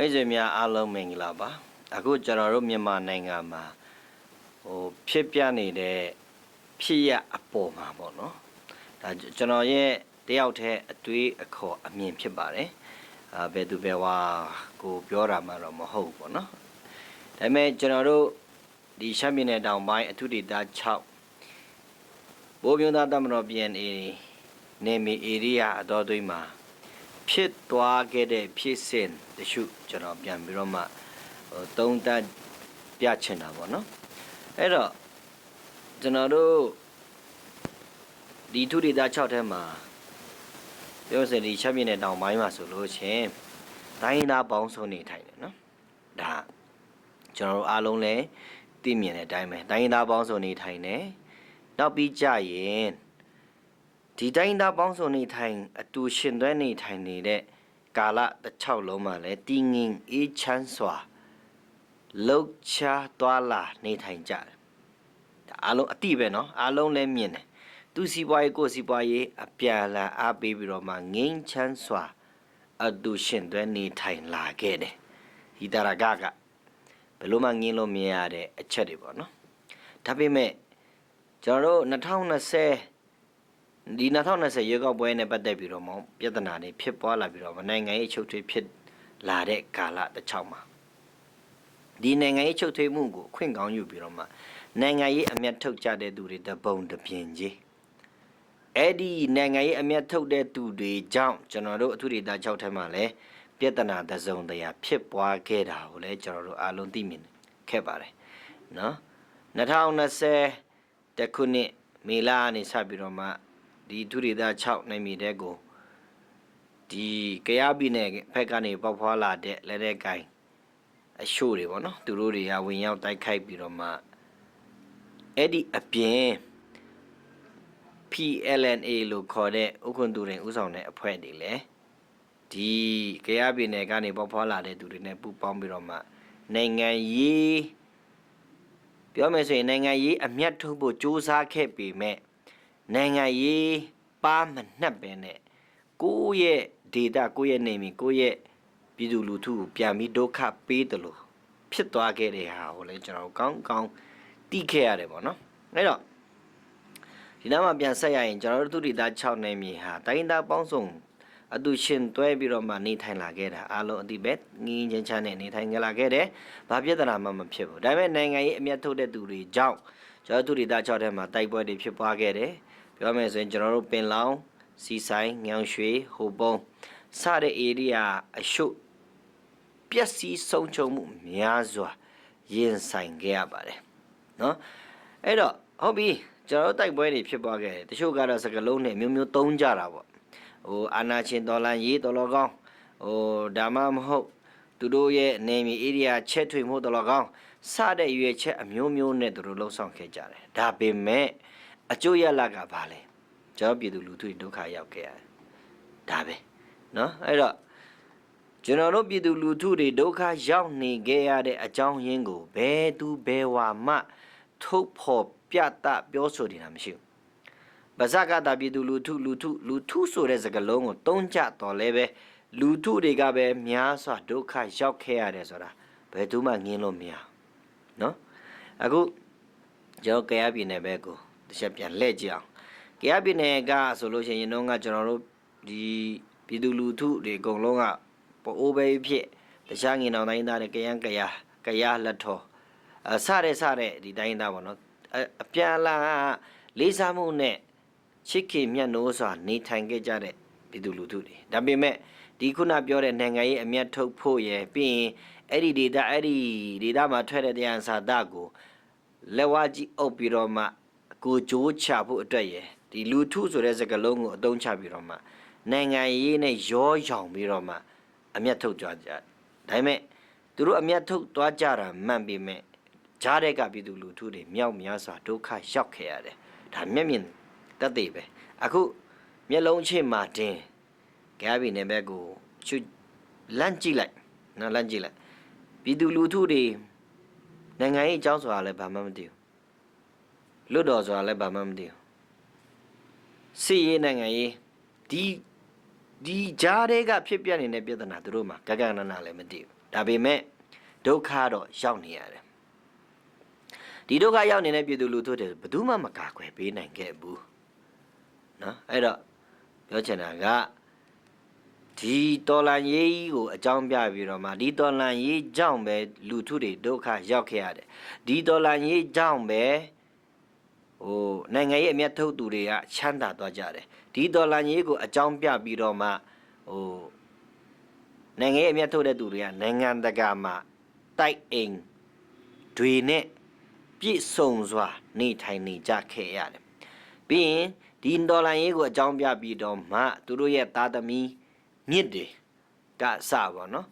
မိတ်ဆွေများအားလုံးမင်္ဂလာပါအခုကျွန်တော်တို့မြန်မာနိုင်ငံမှာဟိုဖြစ်ပြနေတဲ့ဖြစ်ရအပေါ်မှာပေါ့နော်ဒါကျွန်တော်ရဲ့တယောက်တည်းအတွေးအခေါ်အမြင်ဖြစ်ပါတယ်အာဘယ်သူဘယ်ဝါကိုပြောတာမှတော့မဟုတ်ဘူးပေါ့နော်ဒါပေမဲ့ကျွန်တော်တို့ဒီရှမ်းပြည်နယ်တောင်ပိုင်းအထူးဒေသ6ဘိုးပြုံးသားတမတော် PNA နေမီဧရိယာအတော်သွေးမှာ ဖြစ်သွားခဲ့တဲ့ဖြစ်စဉ်တချို့ကျွန်တော်ပြန်ပြီးတော့မှဟိုသုံးသပ်ပြချင်တာပေါ့နော်အဲ့တော့ကျွန်တော်တို့ဒီထုဒေသ6ထဲမှာပြောစင်ဒီချက်မြင့်တဲ့တောင်ပိုင်းမှာဆိုလို့ချင်းတိုင်းသားပေါင်းစုံနေထိုင်တယ်နော်ဒါကျွန်တော်တို့အားလုံးလည်းသိမြင်တဲ့အတိုင်းပဲတိုင်းသားပေါင်းစုံနေထိုင်တယ်နောက်ပြီးကြရင် ဒီတိုင်းသားပေါင်းစုံနေထိုင်အတူရှင်သွဲနေထိုင်နေတဲ့ကာလတစ်ချောက်လုံးမှာလည်းတည်ငြိမ်အေးချမ်းစွာလှုပ်ရှားသွားလာနေထိုင်ကြတယ်ဒါအားလုံးအတိပဲเนาะအားလုံးလည်းမြင်တယ်သူစီပွားရေးကိုယ်စီပွားရေးအပြန်အလှန်အားပေးပြီးတော့မှငြိမ်းချမ်းစွာအတူရှင်သွဲနေထိုင်လာခဲ့တယ်ဒီတရကကဘယ်လို့မှငင်းလို့မရတဲ့အချက်တွေပေါ့เนาะဒါပေမဲ့ကျွန်တော်တို့2020 ဒီ2020ရွေးကောက်ပွဲနဲ့ပတ်သက်ပြီးတော့မှပြဿနာတွေဖြစ်ပွားလာပြီးတော့မှနိုင်ငံရေးချုပ်ထွေးဖြစ်လာတဲ့ကာလတစ်ချောင်းမှာဒီနိုင်ငံရေးချုပ်ထွေးမှုကိုအခွင့်ကောင်းယူပြီးတော့မှနိုင်ငံရေးအမျက်ထုတ်ကြတဲ့သူတွေတပုံတပြင်းကြီးအဲ့ဒီနိုင်ငံရေးအမျက်ထုတ်တဲ့သူတွေကြောင့်ကျွန်တော်တို့အထူးဒေသ6ထဲမှာလည်းပြဿနာတစ်စုံတရာဖြစ်ပွားခဲ့တာကိုလည်းကျွန်တော်တို့အားလုံးသိမြင်ခဲ့ပါတယ်နော်2020တခုနှစ်မေလကနေစပြီးတော့မှ ဒီဒုရိဒ6နိုင်မီတဲ့ကိုဒီကရပြည်နယ်ဖက်ကနေပေါက်ဖွာလာတဲ့လက်တဲ့ကိုင်းအရှို့တွေပေါ့နော်သူတို့တွေကဝင်ရောက်တိုက်ခိုက်ပြီးတော့မှအဲ့ဒီအပြင် PLNA လို့ခေါ်တဲ့ဥက္ကွန်သူရင်ဥဆောင်တဲ့အဖွဲ့တွေလည်းဒီကရပြည်နယ်ကနေပေါက်ဖွာလာတဲ့သူတွေနဲ့ပူးပေါင်းပြီးတော့မှနိုင်ငံရေးပြောမယ်ဆိုရင်နိုင်ငံရေးအမျက်ထုတ်ဖို့စ조사ခဲ့ပေမဲ့ နိုင်ငံရေးပါမနှက်ပဲနဲ့ကိုယ့်ရဲ့ဒေတာကိုယ့်ရဲ့နေမီကိုယ့်ရဲ့ပြည်သူလူထုကိုပြန်ပြီးဒုက္ခပေးတယ်လို့ဖြစ်သွားခဲ့တဲ့ဟာကိုလည်းကျွန်တော်ကောင်းကောင်းသိခဲ့ရတယ်ပေါ့နော်အဲ့တော့ဒီနားမှာပြန်ဆက်ရရင်ကျွန်တော်တို့သူဒေတာ6နေမီဟာတိုင်းသားပေါင်းစုံအတူရှင်တွဲပြီးတော့မှနေထိုင်လာခဲ့တာအားလုံးအတိပဲငင်းချင်းချမ်းနဲ့နေထိုင်ကြလာခဲ့တယ်။ဘာပြဿနာမှမဖြစ်ဘူး။ဒါပေမဲ့နိုင်ငံရေးအမျက်ထုတ်တဲ့သူတွေကြောင့်ကျွန်တော်တို့ဒေတာ6ထဲမှာတိုက်ပွဲတွေဖြစ်ပွားခဲ့တယ်။ ပြောမယ်ဆိုရင်ကျွန်တော်တို့ပင်လောင်စီဆိုင်ညောင်ရွှေဟိုပုံစတဲ့ area အရှုပ်ပျက်စီးဆုံးချုံမှုများစွာရင်ဆိုင်ခဲ့ရပါတယ်နော်အဲ့တော့ဟုတ်ပြီကျွန်တော်တို့တိုက်ပွဲတွေဖြစ်ပွားခဲ့တယ်တချို့ကတော့စကလုံးနဲ့မျိုးမျိုးသုံးကြတာပေါ့ဟိုအာနာချင်းတော်လန်ရေးတော်လောကောင်းဟိုဒါမှမဟုတ်သူတို့ရဲ့နေမီ area ချက်ထွေမှုတော်လောကောင်းစတဲ့ရွေချက်အမျိုးမျိုးနဲ့သူတို့လှုပ်ဆောင်ခဲ့ကြတယ်ဒါပေမဲ့ အကျိုးရလကဘာလဲကျွန်တော်ပြည်သူလူထုဒုက္ခရောက်ခဲ့ရတယ်ဒါပဲเนาะအဲ့တော့ကျွန်တော်တို့ပြည်သူလူထုတွေဒုက္ခရောက်နေခဲ့ရတဲ့အကြောင်းရင်းကိုဘယ်သူဘယ်ဝါမှထုတ်ဖော်ပြတပြောဆိုနေတာမရှိဘူးဗဇကတာပြည်သူလူထုလူထုလူထုဆိုတဲ့စကားလုံးကိုတုံးကြတော်လဲပဲလူထုတွေကပဲများစွာဒုက္ခရောက်ခဲ့ရတယ်ဆိုတာဘယ်သူမှငင်းလို့မရဘူးเนาะအခုကျွန်တော်ကြရပြည်နယ်ဘက်ကို တစ်ချက်ပြန်လှည့်ကြည့်အောင်ကြရပြည်နယ်ကဆိုလို့ရှိရင်တော့ကကျွန်တော်တို့ဒီပြည်သူလူထုတွေအကုန်လုံးကပိုးပဲဖြစ်တခြားငင်အောင်တိုင်းသားတွေကရန်ကရကရလက်ထောအစတဲ့စတဲ့ဒီတိုင်းသားပေါ့နော်အအပြန်လာလေးစားမှုနဲ့ချစ်ခင်မြတ်နိုးစွာနေထိုင်ခဲ့ကြတဲ့ပြည်သူလူထုတွေဒါပေမဲ့ဒီခုနပြောတဲ့နိုင်ငံရေးအမျက်ထုတ်ဖို့ရယ်ပြီးရင်အဲ့ဒီဒေတာအဲ့ဒီဒေတာမှာထွက်တဲ့တရားစာသားကိုလက်ဝါးကြီးအုပ်ပြီးတော့မှ ကိုကြိုးချဖို့အတွက်ရယ်ဒီလူထုဆိုတဲ့စကားလုံးကိုအသုံးချပြီးတော့မှနိုင်ငံရေးနဲ့ရောရောင်ပြီးတော့မှအမျက်ထုတ်ကြကြဒါပေမဲ့သူတို့အမျက်ထုတ်သွားကြတာမှန်ပေမဲ့ကြားတဲ့ကပြည်သူလူထုတွေမြောက်များစွာဒုက္ခရောက်ခဲ့ရတယ်ဒါမျက်မြင်တက်သေးပဲအခုမျက်လုံးချင်းမှာတင်းကြားပြီနေဘက်ကိုချွတ်လန့်ကြည့်လိုက်နော်လန့်ကြည့်လိုက်ပြည်သူလူထုတွေနိုင်ငံရေးအကြောင်းဆိုတာလည်းဘာမှမသိဘူး လွတ်တော်ဆိုတာလည်းဘာမှမသိဘူးစီရေးနိုင်ငံရေးဒီဒီကြားတဲ့ကဖြစ်ပြနေတဲ့ပြဿနာသူတို့မှာကကနနာလည်းမသိဘူးဒါပေမဲ့ဒုက္ခတော့ရောက်နေရတယ်ဒီဒုက္ခရောက်နေတဲ့ပြည်သူလူထုတွေဘယ်သူမှမကာကွယ်ပေးနိုင်ခဲ့ဘူးနော်အဲ့တော့ပြောချင်တာကဒီတော်လန်ရေးကြီးကိုအကြောင်းပြပြီးတော့မှဒီတော်လန်ရေးကြောင့်ပဲလူထုတွေဒုက္ခရောက်ခဲ့ရတယ်ဒီတော်လန်ရေးကြောင့်ပဲ ဟိုနိုင်ငံရေးအမျက်ထုတ်သူတွေကချမ်းသာသွားကြတယ်ဒီတော်လန်ရေးကိုအကြောင်းပြပြီးတော့မှဟိုနိုင်ငံရေးအမျက်ထုတ်တဲ့သူတွေကနိုင်ငံတကာမှာတိုက်အိမ်တွေနဲ့ပြည့်စုံစွာနေထိုင်နေကြခဲ့ရတယ်။ပြီးရင်ဒီဒေါ်လာရေးကိုအကြောင်းပြပြီးတော့မှသူတို့ရဲ့သားသမီးမြစ်တွေကစပါနော်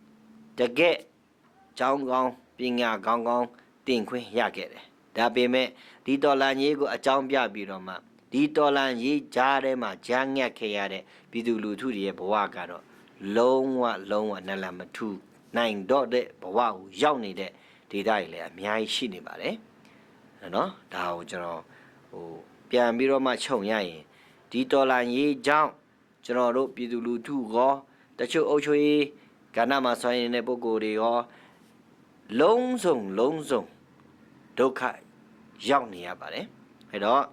။တကယ်ကျောင်းကောင်းပညာကောင်းကောင်းတင်ခွင့်ရခဲ့တယ်။ ဒါပေမဲ့ဒီဒေါ်လာရေးကိုအကြောင်းပြပြီးတော့မှဒီဒေါ်လာရေးကြားထဲမှာကြားငတ်ခဲ့ရတဲ့ပြည်သူလူထုတွေရဲ့ဘဝကတော့လုံးဝလုံးဝနလန်မထူနိုင်တော့တဲ့ဘဝကိုရောက်နေတဲ့ဒေတာတွေလည်းအများကြီးရှိနေပါတယ်နော်ဒါကိုကျွန်တော်ဟိုပြန်ပြီးတော့မှခြုံရရင်ဒီတော်လန်ရေးကြောင့်ကျွန်တော်တို့ပြည်သူလူထုရောတချို့အုပ်ချုပ်ရေးကဏ္ဍမှာဆွမ်းရင်တဲ့ပုဂ္ဂိုလ်တွေရောလုံးစုံလုံးစုံ ဒုက္ခရောက်နေရပါတယ်အဲ့တော့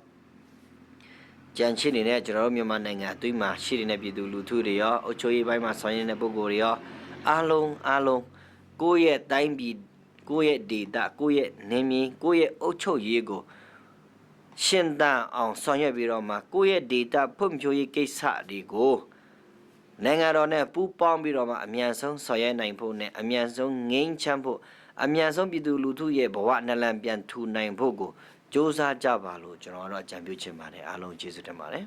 ကြံချစ်နေတဲ့ကျွန်တော်တို့မြန်မာနိုင်ငံအသွေးမှာရှိနေတဲ့ပြည်သူလူထုတွေရောအုပ်ချုပ်ရေးပိုင်းမှာဆောင်ရွက်နေတဲ့ပုဂ္ဂိုလ်တွေရောအားလုံးအားလုံးကိုယ့်ရဲ့တိုင်းပြည်ကိုယ့်ရဲ့ဒေတာကိုယ့်ရဲ့နေမည်ကိုယ့်ရဲ့အုပ်ချုပ်ရေးကိုရှင်းတန်းအောင်ဆောင်ရွက်ပြီးတော့မှကိုယ့်ရဲ့ဒေတာဖွံ့ဖြိုးရေးကိစ္စတွေကိုနိုင်ငံတော်နဲ့ပူးပေါင်းပြီးတော့မှအမြန်ဆုံးဆောင်ရွက်နိုင်ဖို့နဲ့အမြန်ဆုံးငြိမ်းချမ်းဖို့ အမြန်ဆုံးပြည်သူလူထုရဲ့ဘဝနလန်ပြန်ထူနိုင်ဖို့ကိုစ조사ကြပါလို့ကျွန်တော်ကတော့အကြံပြုချင်ပါတယ်အားလုံးကျေးဇူးတင်ပါတယ်